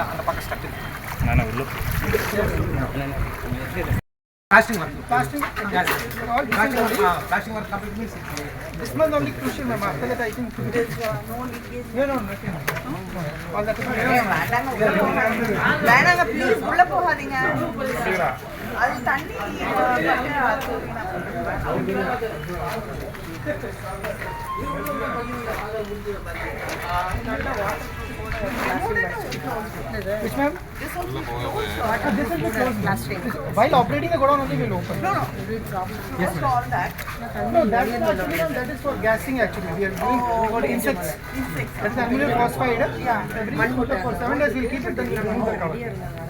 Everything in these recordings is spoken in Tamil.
இடம் அந்த பக்கம் ஸ்டக் நான் உள்ள work only, casting work complete means is, uh, no, no, nothing. All that is. வேணாங்க ப்ளீஸ் உள்ள போகாதீங்க அது தண்ணி பட்டு அது Which ma'am? This one is the closed plastic. While operating the godown only will open. No, no. Yes, ma'am. all that. No, that is actually, ma'am, that is for gassing actually. We are doing for insects. Insects. That is ammonium phosphide. Yeah. Every for seven days we'll keep it then we'll remove the cover.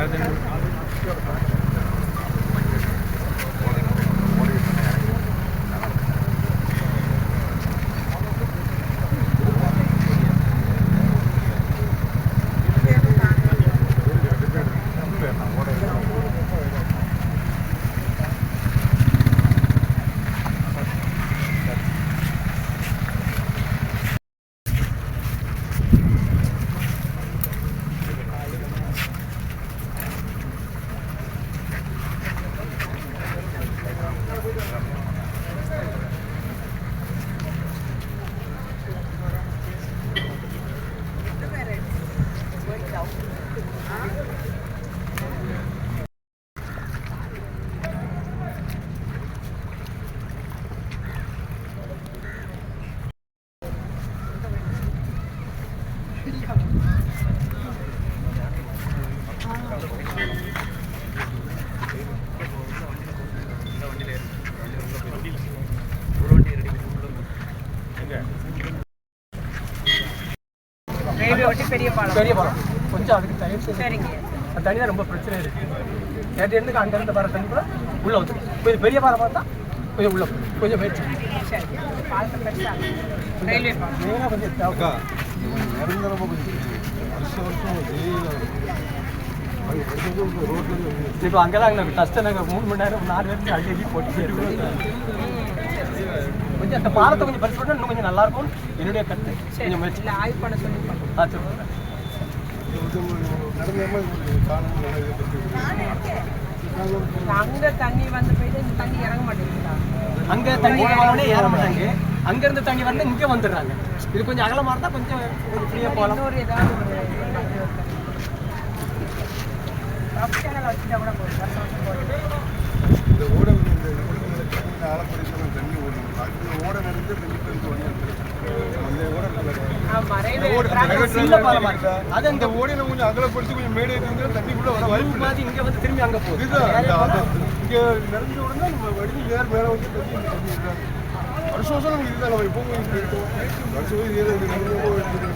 Nereden? பெரிய பாலம். பெரிய பாலம் கொஞ்சம் அதுக்கு செய்து சரிங்க. அந்த தண்ணி தான் ரொம்ப பிரச்சனை இருக்கு நேற்று இருந்து அங்க இருந்து வர தண்ணி கூட உள்ள வந்து கொஞ்சம் பெரிய பாலம் பார்த்தா கொஞ்சம் உள்ள. கொஞ்சம் முயற்சி சரி. பாலத்தை பெருசா ரயில்வே பாலம் நேராக கொஞ்சம் தேவை. இப்போ அங்கெல்லாம் நாங்கள் கஷ்டம் நாங்கள் மூணு மணி நேரம் நாலு பேருக்கு போட்டுட்டே இருக்கோம் கொஞ்சம் அந்த பாலத்தை கொஞ்சம் பரிசு பண்ணா இன்னும் கொஞ்சம் நல்லா இருக்கும் என்னுடைய கருத்து. கொஞ்சம் முயற்சி. இல்லை ஆய்வு பண்ண சொல்லி பண்ணுறோம் ஆ சொல்லுங்க அங்க தண்ணி வந்து போயிட்டு இந்த தண்ணி இறங்க மாட்டேங்குதா அங்க தண்ணி வரவனே ஏற மாட்டாங்க. அங்க இருந்து தண்ணி வரணும் இங்க வந்துடுறாங்க. இது கொஞ்சம் அகலமா இருந்தா கொஞ்சம் ஒரு ஃப்ரீயா போகலாம். இன்னொரு ஏதாவது ஒரு கூட போதும் வருஷம் வருஷம் போதும் இந்த ஓடை வந்து இந்த ஓடுகளை ஆழப்படுத்தணும் தண்ணி ஓடணும் அது ஓடை நிறைஞ்சு தண்ணி பெருக்கு வந்து அந்த ஓடை ஆமா ரயில்வே ஓடை track சின்ன பாலமா இருக்கு அது அந்த ஓடையில கொஞ்சம் அகலப்படுத்தி கொஞ்சம் மேடை இருந்தால் தண்ணிக்குள்ள வர வாய்ப்பு மாதிரி இங்க வந்து திரும்பி அங்க போகுது. இங்கே நிறைஞ்ச உடனே நம்ம வடிஞ்சு நேர் மேலே வந்து தண்ணி வருஷம் வருஷம் நமக்கு இதுதான் நம்ம இருக்கோம். வருஷம் வருஷம் இதே தான்